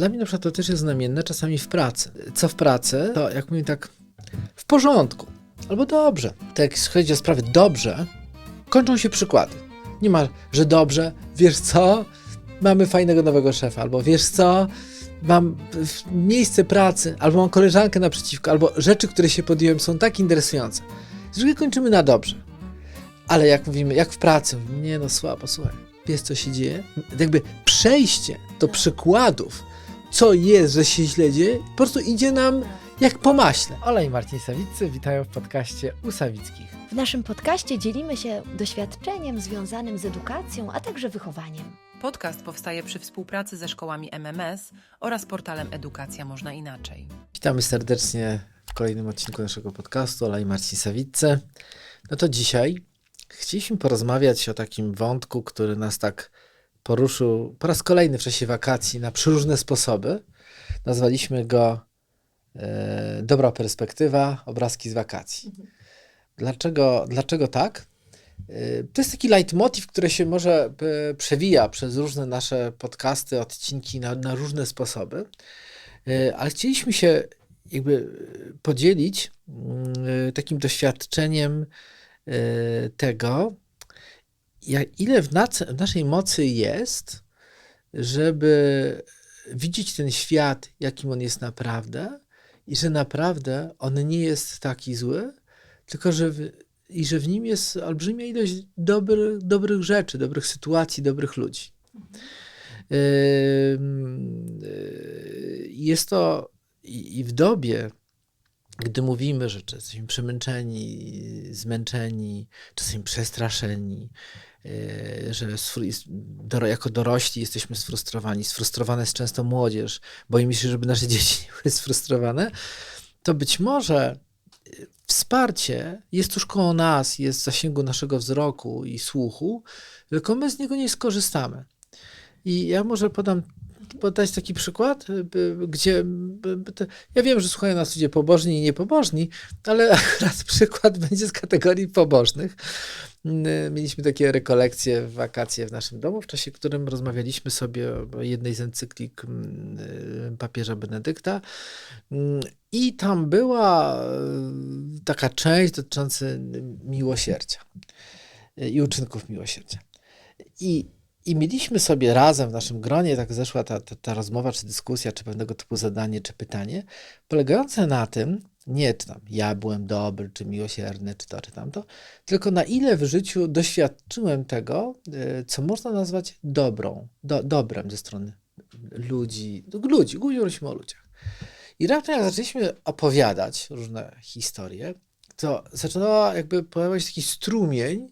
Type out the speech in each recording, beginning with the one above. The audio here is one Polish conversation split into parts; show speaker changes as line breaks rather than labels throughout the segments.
Dla mnie na przykład to też jest znamienne czasami w pracy. Co w pracy, to jak mówię tak w porządku albo dobrze. Tak jak chodzi o sprawy dobrze, kończą się przykłady. Nie ma, że dobrze, wiesz co, mamy fajnego nowego szefa, albo wiesz co, mam miejsce pracy, albo mam koleżankę naprzeciwko, albo rzeczy, które się podjąłem są tak interesujące. Zwykle kończymy na dobrze. Ale jak mówimy, jak w pracy, nie no słabo, słuchaj, wiesz co się dzieje? Jakby przejście do przykładów, co jest, że się źle dzieje, po prostu idzie nam jak po maśle. Ola i Marcin Sawiccy witają w podcaście u Sawickich.
W naszym podcaście dzielimy się doświadczeniem związanym z edukacją, a także wychowaniem.
Podcast powstaje przy współpracy ze szkołami MMS oraz portalem Edukacja Można Inaczej.
Witamy serdecznie w kolejnym odcinku naszego podcastu Ola i Marcin Sawiccy. No to dzisiaj chcieliśmy porozmawiać o takim wątku, który nas tak poruszył po raz kolejny w czasie wakacji na przeróżne sposoby. Nazwaliśmy go e, Dobra perspektywa, obrazki z wakacji. Dlaczego, dlaczego tak? E, To jest taki leitmotiv, który się może e, przewija przez różne nasze podcasty, odcinki na, na różne sposoby. E, Ale chcieliśmy się jakby podzielić mm, e, takim doświadczeniem e, tego, jak, ile w, nac, w naszej mocy jest, żeby widzieć ten świat, jakim on jest naprawdę i że naprawdę on nie jest taki zły, tylko że w, i że w nim jest olbrzymia ilość dobry, dobrych rzeczy, dobrych sytuacji, dobrych ludzi. Ym, y, Jest to i w dobie, gdy mówimy, że jesteśmy przemęczeni, zmęczeni, czasem przestraszeni, że jest- doro- jako dorośli jesteśmy sfrustrowani, sfrustrowana jest często młodzież, boimy się, żeby nasze dzieci nie były sfrustrowane, to być może y, wsparcie jest tuż koło nas, jest w zasięgu naszego wzroku i słuchu, tylko my z niego nie skorzystamy. I ja może podam podać taki przykład, y, gdzie ja wiem, że słuchają nas ludzie pobożni i niepobożni, ale akurat przykład będzie z kategorii pobożnych. Y, Mieliśmy takie rekolekcje wakacje w naszym domu, w czasie którym rozmawialiśmy sobie o jednej z encyklik mm, y, papieża Benedykta. Mm, I tam była taka część dotycząca miłosierdzia i uczynków miłosierdzia. I i mieliśmy sobie razem w naszym gronie, tak zeszła ta, ta, ta rozmowa, czy dyskusja, czy pewnego typu zadanie, czy pytanie, polegające na tym, nie czy tam ja byłem dobry, czy miłosierny, czy to, czy tamto, tylko na ile w życiu doświadczyłem tego, e, co można nazwać dobrą, do, dobrem ze strony ludzi, ludzi, mówiliśmy o ludziach. I raptem jak zaczęliśmy opowiadać różne historie, to zaczynała jakby pojawiać się taki strumień,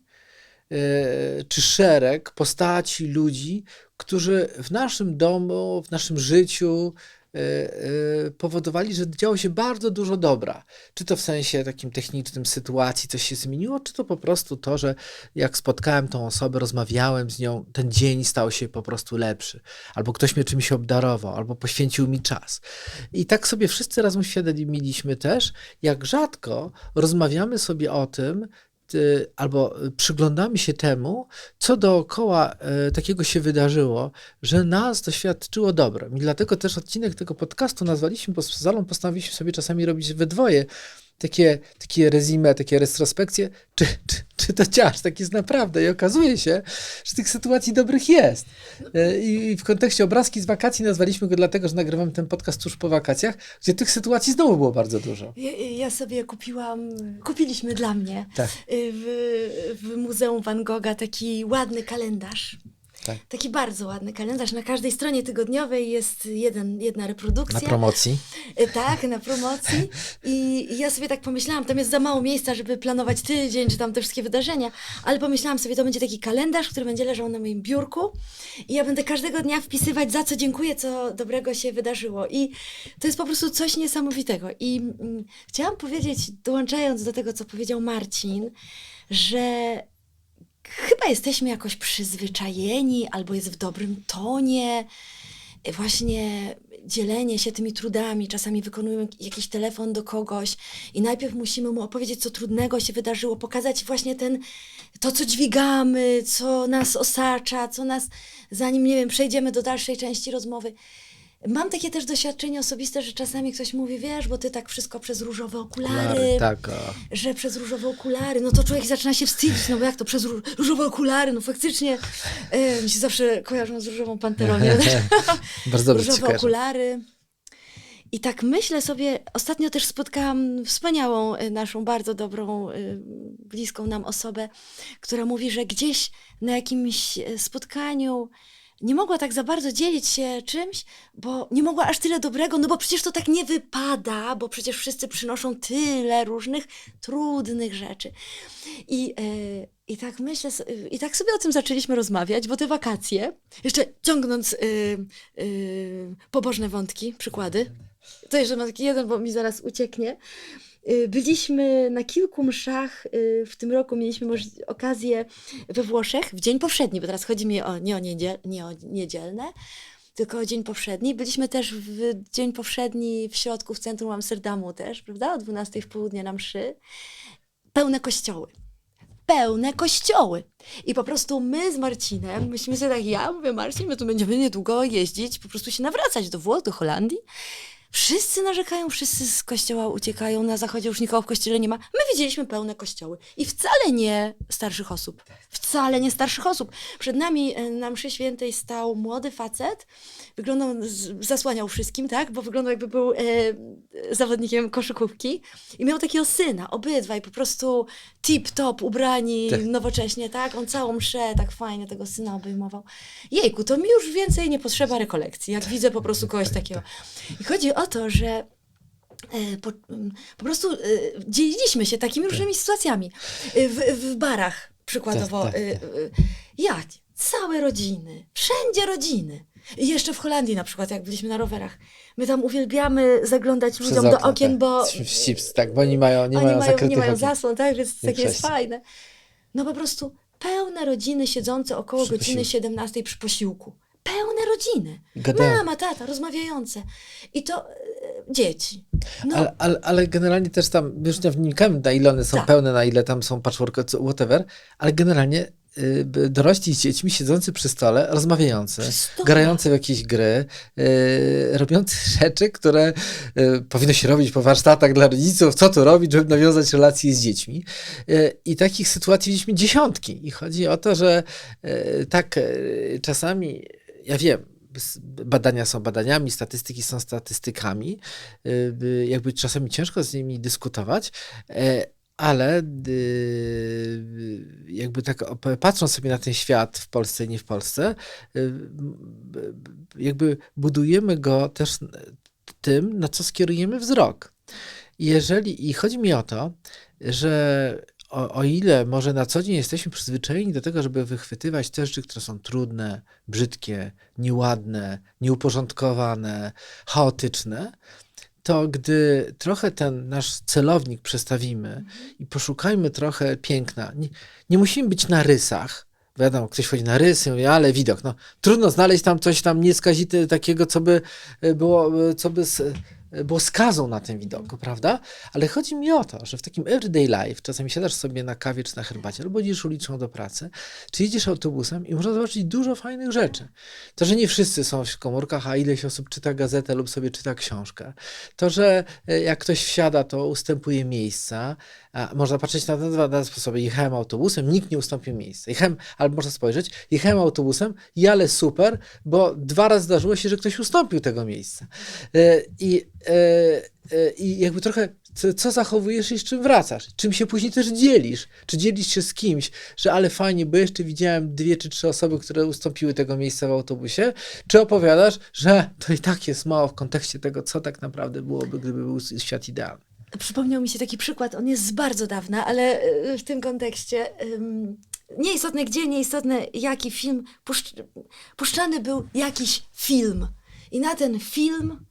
czy szereg postaci ludzi, którzy w naszym domu, w naszym życiu e, e, powodowali, że działo się bardzo dużo dobra. Czy to w sensie takim technicznym sytuacji coś się zmieniło, czy to po prostu to, że jak spotkałem tą osobę, rozmawiałem z nią, ten dzień stał się po prostu lepszy. Albo ktoś mnie czymś obdarował, albo poświęcił mi czas. I tak sobie wszyscy razem uświadomiliśmy też, jak rzadko rozmawiamy sobie o tym, albo y, przyglądamy się temu, co dookoła e, takiego się wydarzyło, że nas doświadczyło dobrem. I dlatego też odcinek tego podcastu nazwaliśmy, bo z Zalą postanowiliśmy sobie czasami robić we dwoje takie, takie rezime, takie retrospekcje, czy, czy, czy to ciaż tak jest naprawdę. I okazuje się, że tych sytuacji dobrych jest. E, I w kontekście obrazki z wakacji nazwaliśmy go dlatego, że nagrywamy ten podcast tuż po wakacjach, gdzie tych sytuacji znowu było bardzo dużo.
Ja, ja sobie kupiłam, kupiliśmy dla mnie
Tak.
y, w, w Muzeum Van Gogha taki ładny kalendarz.
Tak.
Taki bardzo ładny kalendarz. Na każdej stronie tygodniowej jest jeden, jedna reprodukcja.
Na promocji.
Y, Tak, na promocji. I i ja sobie tak pomyślałam, tam jest za mało miejsca, żeby planować tydzień, czy tam te wszystkie wydarzenia, ale pomyślałam sobie, to będzie taki kalendarz, który będzie leżał na moim biurku i ja będę każdego dnia wpisywać, za co dziękuję, co dobrego się wydarzyło. I to jest po prostu coś niesamowitego. I mm, chciałam powiedzieć, dołączając do tego, co powiedział Marcin, że chyba jesteśmy jakoś przyzwyczajeni, albo jest w dobrym tonie. Właśnie dzielenie się tymi trudami. Czasami wykonujemy jakiś telefon do kogoś i najpierw musimy mu opowiedzieć, co trudnego się wydarzyło, pokazać właśnie ten, to, co dźwigamy, co nas osacza, co nas, zanim, nie wiem, przejdziemy do dalszej części rozmowy. Mam takie też doświadczenie osobiste, że czasami ktoś mówi, wiesz, bo ty tak wszystko przez różowe okulary,
tak.
Że przez różowe okulary, no to człowiek zaczyna się wstydzić, no bo jak to przez ró- różowe okulary, no faktycznie e, mi się zawsze kojarzą z różową panterą, nie?
Bardzo
różowe okulary. I tak myślę sobie, ostatnio też spotkałam wspaniałą, y, naszą bardzo dobrą, y, bliską nam osobę, która mówi, że gdzieś na jakimś spotkaniu nie mogła tak za bardzo dzielić się czymś, bo nie mogła aż tyle dobrego, no bo przecież to tak nie wypada, bo przecież wszyscy przynoszą tyle różnych trudnych rzeczy. I, e, i tak myślę, i tak sobie o tym zaczęliśmy rozmawiać, bo te wakacje, jeszcze ciągnąc y, y, pobożne wątki, przykłady, to jeszcze mam taki jeden, bo mi zaraz ucieknie. Y, Byliśmy na kilku mszach y, w tym roku, mieliśmy okazję we Włoszech w dzień powszedni, bo teraz chodzi mi o, nie, o niedziel, nie o niedzielne, tylko o dzień powszedni. Byliśmy też w dzień powszedni w środku, w centrum Amsterdamu też, prawda? O 12 w południe na mszy. Pełne kościoły. Pełne kościoły. I po prostu my z Marcinem, myśmy sobie tak, ja mówię, Marcin, my tu będziemy niedługo jeździć, po prostu się nawracać do Włoch, do Holandii. Wszyscy narzekają, wszyscy z kościoła uciekają, na zachodzie już nikogo w kościele nie ma. My widzieliśmy pełne kościoły i wcale nie starszych osób. Wcale nie starszych osób. Przed nami e, na mszy świętej stał młody facet, wyglądał, zasłaniał wszystkim, tak, bo wyglądał jakby był e, zawodnikiem koszykówki i miał takiego syna, obydwaj po prostu tip-top, ubrani
Tak.
nowocześnie, tak, on całą mszę tak fajnie tego syna obejmował. Jejku, to mi już więcej nie potrzeba rekolekcji, jak widzę po prostu kogoś takiego. I chodzi o to, że e, po, po prostu e, dzieliliśmy się takimi różnymi sytuacjami. E, W, w barach przykładowo.
Tak, tak,
e, Jak? Całe rodziny. Wszędzie rodziny. I jeszcze w Holandii na przykład, jak byliśmy na rowerach. My tam uwielbiamy zaglądać
Przez
ludziom
okno,
do okien,
tak.
bo
W chips, tak, bo oni mają, nie
oni
mają
mają, nie mają zasłon, tak? Więc takie jest fajne. No po prostu pełne rodziny siedzące około
Przy
godziny
posiłku.
17 przy posiłku. Pełne rodziny.
Gadają.
Mama, tata, rozmawiające. I to e, dzieci. No,
Ale, ale, ale generalnie też tam, już nie wnikamy na ile one są
Tak.
pełne, na ile tam są patchwork, co- whatever, ale generalnie y, dorośli z dziećmi siedzący przy stole, rozmawiający,
Przy stole.
grający w jakieś gry, y, robiący rzeczy, które y, powinno się robić po warsztatach dla rodziców, co tu robić, żeby nawiązać relacje z dziećmi. Y, I takich sytuacji widzieliśmy dziesiątki. I chodzi o to, że y, tak y, czasami, ja wiem, badania są badaniami, statystyki są statystykami, y, by- jakby czasami ciężko z nimi dyskutować, e, ale y, jakby tak patrząc sobie na ten świat w Polsce i nie w Polsce, y, jakby budujemy go też tym, na co skierujemy wzrok. Jeżeli, i chodzi mi o to, że o, o ile może na co dzień jesteśmy przyzwyczajeni do tego, żeby wychwytywać te rzeczy, które są trudne, brzydkie, nieładne, nieuporządkowane, chaotyczne, to gdy trochę ten nasz celownik przestawimy i poszukajmy trochę piękna, nie, nie musimy być na rysach. Wiadomo, ktoś chodzi na rysy, mówi, ale widok. No, trudno znaleźć tam coś tam nieskazite takiego, co by e, było, e, co by było skazą na tym widoku, prawda? Ale chodzi mi o to, że w takim everyday life, czasami siadasz sobie na kawie czy na herbacie, albo idziesz uliczną do pracy, czy jedziesz autobusem i można zobaczyć dużo fajnych rzeczy. To, że nie wszyscy są w komórkach, a ileś osób czyta gazetę lub sobie czyta książkę. To, że e, jak ktoś wsiada, to ustępuje miejsca. Można patrzeć na te dwa dwa sposoby. Jechałem autobusem, nikt nie ustąpił miejsca. Jechałem, albo można spojrzeć, jechałem autobusem i ale super, bo dwa razy zdarzyło się, że ktoś ustąpił tego miejsca. E, I, e, e, i jakby trochę, co, co zachowujesz i z czym wracasz? Czym się później też dzielisz? Czy dzielisz się z kimś, że ale fajnie, bo jeszcze widziałem dwie czy trzy osoby, które ustąpiły tego miejsca w autobusie? Czy opowiadasz, że to i tak jest mało w kontekście tego, co tak naprawdę byłoby, gdyby był świat idealny?
Przypomniał mi się taki przykład, on jest z bardzo dawna, ale e, w tym kontekście nieistotne gdzie, nieistotne jaki film, puszcz, puszczany był jakiś film. I na ten film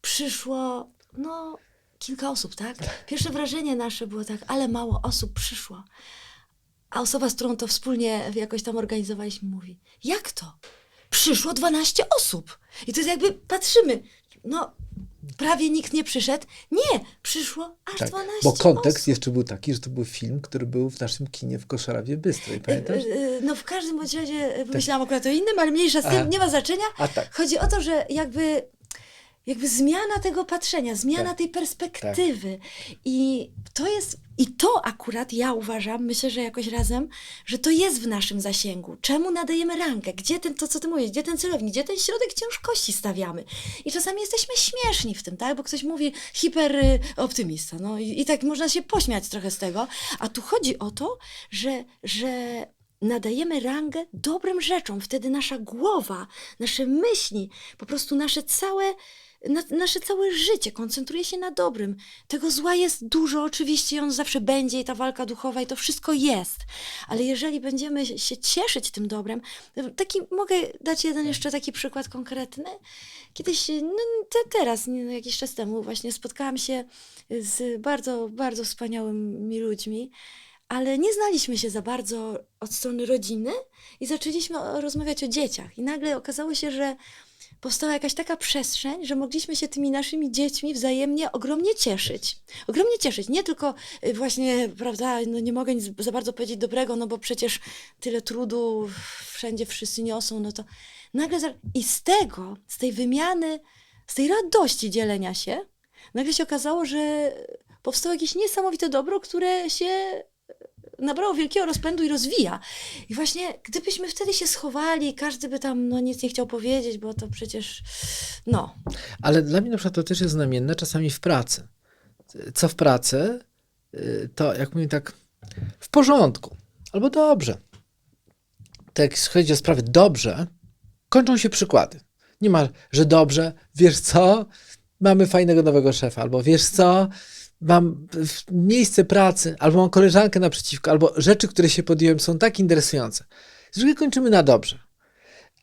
przyszło, no, kilka osób, tak? Pierwsze wrażenie nasze było tak, ale mało osób przyszło. A osoba, z którą to wspólnie jakoś tam organizowaliśmy, mówi, jak to? Przyszło 12 osób. I to jest jakby, patrzymy, no, prawie nikt nie przyszedł. Nie, przyszło aż
Tak,
12
bo kontekst
osób.
jeszcze był taki, że to był film, który był w naszym kinie w Koszarawie Bystrej, pamiętasz?
E, e, No w każdym razie e, pomyślałam akurat o innym, ale mniejsza z
Aha.
tym, nie ma znaczenia.
A tak.
Chodzi o to, że jakby jakby zmiana tego patrzenia, zmiana
Tak.
tej perspektywy. I to jest, i to akurat ja uważam, myślę, że jakoś razem, że to jest w naszym zasięgu. Czemu nadajemy rangę? Gdzie ten, to co ty mówisz, gdzie ten celownik, gdzie ten środek ciężkości stawiamy? I czasami jesteśmy śmieszni w tym, tak? Bo ktoś mówi hiperoptymista, no i, i tak można się pośmiać trochę z tego. A tu chodzi o to, że, że nadajemy rangę dobrym rzeczom. Wtedy nasza głowa, nasze myśli, po prostu nasze całe, nasze całe życie koncentruje się na dobrym. Tego zła jest dużo, oczywiście, i on zawsze będzie, i ta walka duchowa, i to wszystko jest. Ale jeżeli będziemy się cieszyć tym dobrem, taki, mogę dać jeden jeszcze taki przykład konkretny. Kiedyś, no, te, teraz, no, jakiś czas temu, właśnie spotkałam się z bardzo, bardzo wspaniałymi ludźmi ale nie znaliśmy się za bardzo od strony rodziny i zaczęliśmy rozmawiać o dzieciach. I nagle okazało się, że powstała jakaś taka przestrzeń, że mogliśmy się tymi naszymi dziećmi wzajemnie ogromnie cieszyć. Ogromnie cieszyć. Nie tylko y, właśnie, prawda, no nie mogę nic za bardzo powiedzieć dobrego, no bo przecież tyle trudu wszędzie wszyscy niosą, no to nagle i z tego, z tej wymiany, z tej radości dzielenia się, nagle się okazało, że powstało jakieś niesamowite dobro, które się nabrało wielkiego rozpędu i rozwija. I właśnie gdybyśmy wtedy się schowali, każdy by tam no, nic nie chciał powiedzieć, bo to przecież no.
Ale dla mnie na przykład to też jest znamienne czasami w pracy. Co w pracy, y, to jak mówię tak, w porządku, albo dobrze. Tak jak chodzi o sprawy dobrze, kończą się przykłady. Nie ma, że dobrze, wiesz co, mamy fajnego nowego szefa, albo wiesz co, mam miejsce pracy, albo mam koleżankę naprzeciwko, albo rzeczy, które się podjąłem są tak interesujące. Zwykle kończymy na dobrze.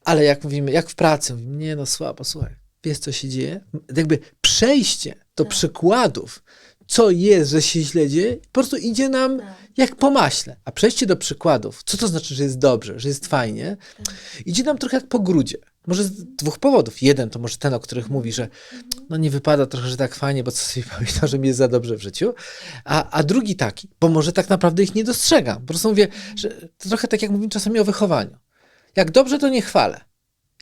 Ale jak mówimy, jak w pracy, mówimy, nie no słabo, słuchaj, wiesz co się dzieje? Jakby przejście do
Tak.
przykładów, co jest, że się źle dzieje, po prostu idzie nam
Tak.
jak po maśle. A przejście do przykładów, co to znaczy, że jest dobrze, że jest fajnie,
Tak.
idzie nam trochę jak po grudzie. Może z dwóch powodów. Jeden to może ten, o których mówi, że no nie wypada trochę, że tak fajnie, bo co sobie pamiętam, że mi jest za dobrze w życiu. A, a drugi taki, bo może tak naprawdę ich nie dostrzegam. Po prostu mówię, że to trochę tak jak mówimy czasami o wychowaniu. Jak dobrze, to nie chwalę.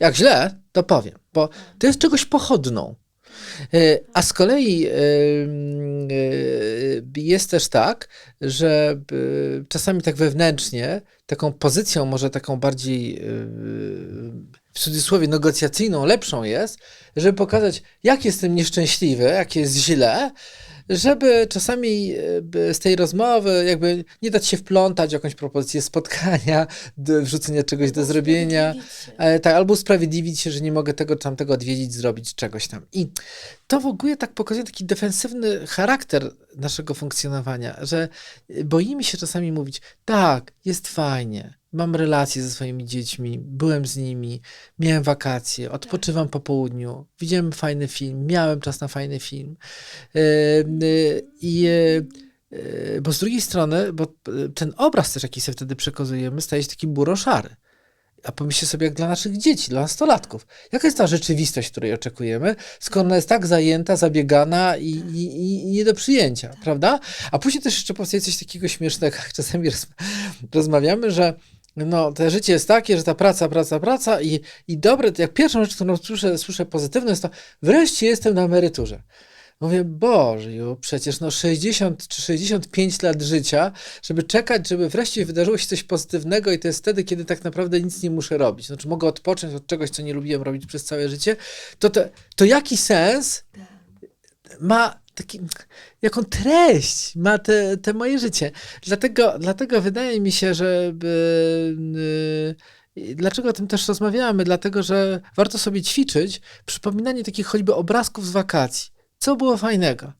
Jak źle, to powiem, bo to jest czegoś pochodną. E, A z kolei e, mm, e, jest też tak, że czasami tak wewnętrznie, taką pozycją, może taką bardziej w cudzysłowie negocjacyjną, lepszą jest, żeby pokazać, jak jestem nieszczęśliwy, jak jest źle, żeby czasami e, z tej rozmowy jakby nie dać się wplątać w jakąś propozycję spotkania, wrzucenia czegoś do zrobienia. E, tak, albo usprawiedliwić się, że nie mogę tego tamtego odwiedzić, zrobić czegoś tam. I to w ogóle tak pokazuje taki defensywny charakter naszego funkcjonowania, że boimy się czasami mówić, tak, jest fajnie, mam relacje ze swoimi dziećmi, byłem z nimi, miałem wakacje, odpoczywam po południu, widziałem fajny film, miałem czas na fajny film. E, I e, e, bo z drugiej strony, bo ten obraz też, jaki sobie wtedy przekazujemy, staje się taki buroszary. A pomyślcie sobie, jak dla naszych dzieci, dla nastolatków. Jaka jest ta rzeczywistość, której oczekujemy, skoro ona jest tak zajęta, zabiegana i, i, i- i nie do przyjęcia, prawda? A później też jeszcze powstaje coś takiego śmiesznego, jak czasami roz, rozmawiamy, że no, to życie jest takie, że ta praca, praca, praca i, i dobre, to jak pierwszą rzecz, którą słyszę, słyszę pozytywną jest to, wreszcie jestem na emeryturze. Mówię, Boże, przecież no 60 czy 65 lat życia, żeby czekać, żeby wreszcie wydarzyło się coś pozytywnego i to jest wtedy, kiedy tak naprawdę nic nie muszę robić. Znaczy mogę odpocząć od czegoś, co nie lubiłem robić przez całe życie. To, to, to jaki sens ma taki, jaką treść ma te, te moje życie. Dlatego, dlatego wydaje mi się, że y, y, dlaczego o tym też rozmawiamy? Dlatego, że warto sobie ćwiczyć przypominanie takich choćby obrazków z wakacji. Co było fajnego?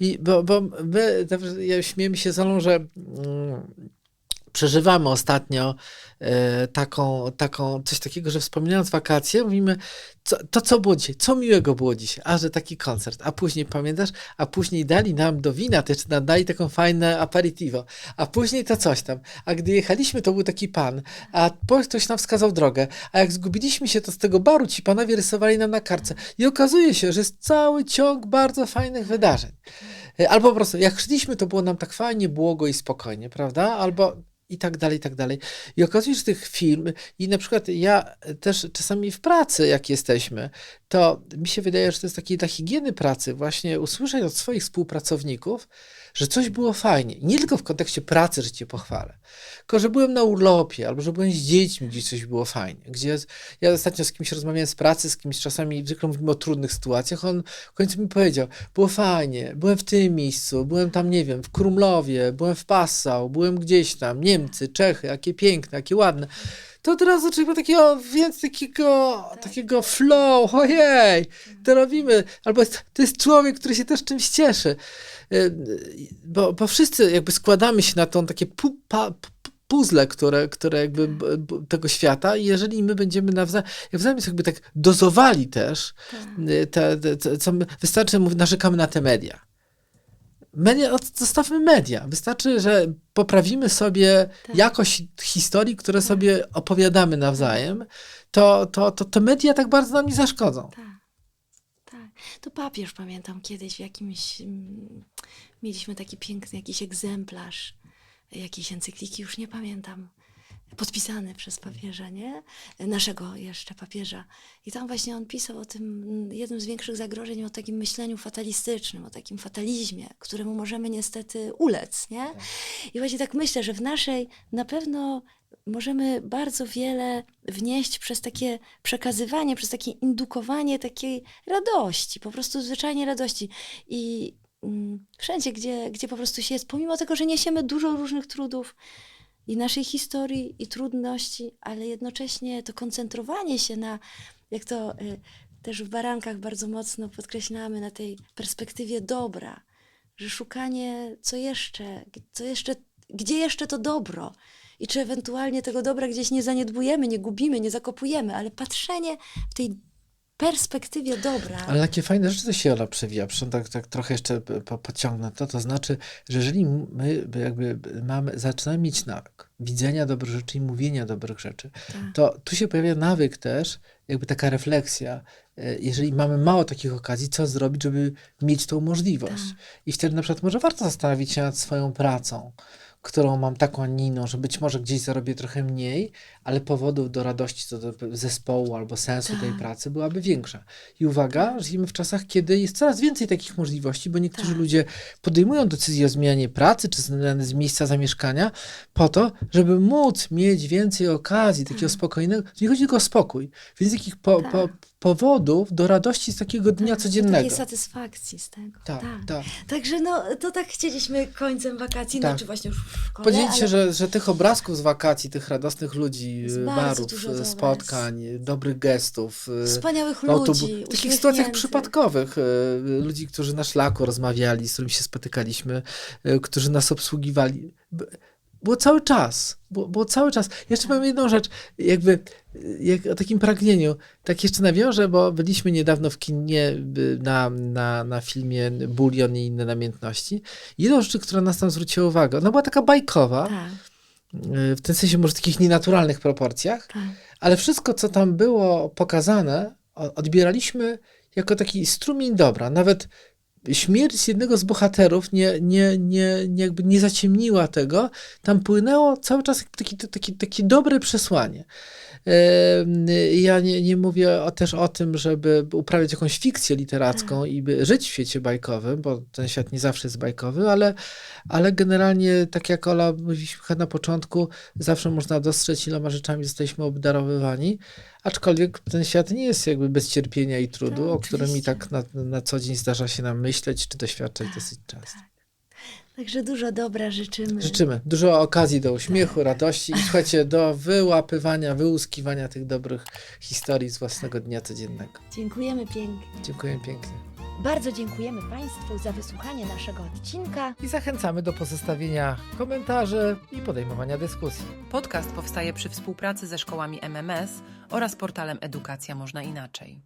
I bo, bo my, ja śmiejemy się z że mm, przeżywamy ostatnio e, taką, taką, coś takiego, że wspominając wakacje, mówimy, co, to co było dzisiaj, co miłego było dzisiaj, a że taki koncert, a później pamiętasz, a później dali nam do wina, nam dali taką fajne aperitivo, a później to coś tam, a gdy jechaliśmy, to był taki pan, a ktoś nam wskazał drogę, a jak zgubiliśmy się, to z tego baru ci panowie rysowali nam na kartce i okazuje się, że jest cały ciąg bardzo fajnych wydarzeń. E, Albo po prostu, jak szliśmy, to było nam tak fajnie, błogo i spokojnie, prawda? Albo i tak dalej, i tak dalej. I okazuje się, że tych film, i na przykład ja też czasami w pracy, jak jesteśmy, to mi się wydaje, że to jest taki dla higieny pracy właśnie usłyszeć od swoich współpracowników, że coś było fajnie. Nie tylko w kontekście pracy, że cię pochwalę, tylko że byłem na urlopie, albo że byłem z dziećmi, gdzieś coś było fajnie. Gdzie ja ostatnio z kimś rozmawiałem z pracy, z kimś czasami zwykle mówimy o trudnych sytuacjach, on w końcu mi powiedział, było fajnie, byłem w tym miejscu, byłem tam, nie wiem, w Krumlowie, byłem w Passau, byłem gdzieś tam, Niemcy, Czechy, jakie piękne, jakie ładne to od razu człowiek ma takiego, więc takiego, takiego flow, ojej, to robimy. Albo jest, to jest człowiek, który się też czymś cieszy. Y, Bo, bo wszyscy jakby składamy się na tą takie pu, pa, pu- puzzle, które, które jakby b- b- tego świata i jeżeli my będziemy nawzajem, nawzajem jakby tak dozowali też, y, te, te, te, co my, wystarczy, mów- narzekamy na te media. Media, zostawmy media. Wystarczy, że poprawimy sobie
Tak.
jakość historii, które sobie opowiadamy nawzajem, to, to, to, to media tak bardzo nam nie zaszkodzą.
Tak. Tak. To papież pamiętam kiedyś w jakimś. mm, Mieliśmy taki piękny jakiś egzemplarz jakiejś encykliki, już nie pamiętam. Podpisany przez papieża, nie? Naszego jeszcze papieża. I tam właśnie on pisał o tym jednym z większych zagrożeń, o takim myśleniu fatalistycznym, o takim fatalizmie, któremu możemy niestety ulec, nie? I właśnie tak myślę, że w naszej na pewno możemy bardzo wiele wnieść przez takie przekazywanie, przez takie indukowanie takiej radości, po prostu zwyczajnie radości. I mm, wszędzie, gdzie, gdzie po prostu się jest, pomimo tego, że niesiemy dużo różnych trudów i naszej historii, i trudności, ale jednocześnie to koncentrowanie się na, jak to y, też w barankach bardzo mocno podkreślamy, na tej perspektywie dobra, że szukanie, co jeszcze, co jeszcze, gdzie jeszcze to dobro? I czy ewentualnie tego dobra gdzieś nie zaniedbujemy, nie gubimy, nie zakopujemy, ale patrzenie w tej perspektywie dobra.
Ale takie fajne rzeczy to się Ola przewija. Tak, tak trochę jeszcze po, pociągnę to, to znaczy, że jeżeli my jakby mamy, zaczynamy mieć nawyk widzenia dobrych rzeczy i mówienia dobrych rzeczy,
Tak.
to tu się pojawia nawyk też, jakby taka refleksja, e, jeżeli mamy mało takich okazji, co zrobić, żeby mieć tą możliwość.
Tak.
I wtedy na przykład może warto zastanowić się nad swoją pracą, którą mam taką, a nie inną, że być może gdzieś zarobię trochę mniej, ale powodów do radości co do zespołu albo sensu tej
Tak.
pracy byłaby większa. I uwaga, żyjemy w czasach, kiedy jest coraz więcej takich możliwości, bo niektórzy
Tak.
ludzie podejmują decyzję o zmianie pracy czy zmianie z miejsca zamieszkania po to, żeby móc mieć więcej okazji, takiego spokojnego, to nie chodzi tylko o spokój, więc jakich po,
Tak.
po, powodów do radości z takiego dnia
Tak,
codziennego.
Takiej satysfakcji z tego.
Tak, tak.
Także no, to tak chcieliśmy końcem wakacji,
Tak.
no czy właśnie już w szkole,
Podzielić się,
ale
że, że tych obrazków z wakacji, tych radosnych ludzi,
bardzo
barów,
was.
spotkań, y, dobrych gestów,
wspaniałych
autobu-
ludzi,
w takich sytuacjach przypadkowych, ludzi, którzy na szlaku rozmawiali, z którymi się spotykaliśmy, którzy nas obsługiwali. Było cały czas, było, było cały czas. Jeszcze powiem jedną rzecz, jakby jak o takim pragnieniu, tak jeszcze nawiążę, bo byliśmy niedawno w kinie na, na, na filmie Bulion i inne namiętności. Jedną rzecz, która nas tam zwróciła uwagę, ona była taka bajkowa,
Tak,
w tym sensie może w takich nienaturalnych proporcjach,
tak.
ale wszystko, co tam było pokazane, odbieraliśmy jako taki strumień dobra. Nawet śmierć jednego z bohaterów nie, nie, nie, nie, jakby nie zaciemniła tego. Tam płynęło cały czas taki, taki, takie dobre przesłanie. Ja nie, nie mówię o, też o tym, żeby uprawiać jakąś fikcję literacką i by żyć w świecie bajkowym, bo ten świat nie zawsze jest bajkowy, ale, ale generalnie, tak jak Ola mówiliśmy chyba na początku, zawsze można dostrzec, iloma rzeczami jesteśmy obdarowywani, aczkolwiek ten świat nie jest jakby bez cierpienia i trudu,
Tak,
o którym i tak na, na co dzień zdarza się nam myśleć czy doświadczać
Tak,
dosyć często.
Także dużo dobra życzymy.
Życzymy dużo okazji do uśmiechu, radości i słuchajcie, do wyłapywania, wyłuskiwania tych dobrych historii z własnego dnia codziennego.
Dziękujemy pięknie.
Dziękuję pięknie.
Bardzo dziękujemy Państwu za wysłuchanie naszego odcinka.
I zachęcamy do pozostawienia komentarzy i podejmowania dyskusji.
Podcast powstaje przy współpracy ze szkołami MMS oraz portalem Edukacja Można Inaczej.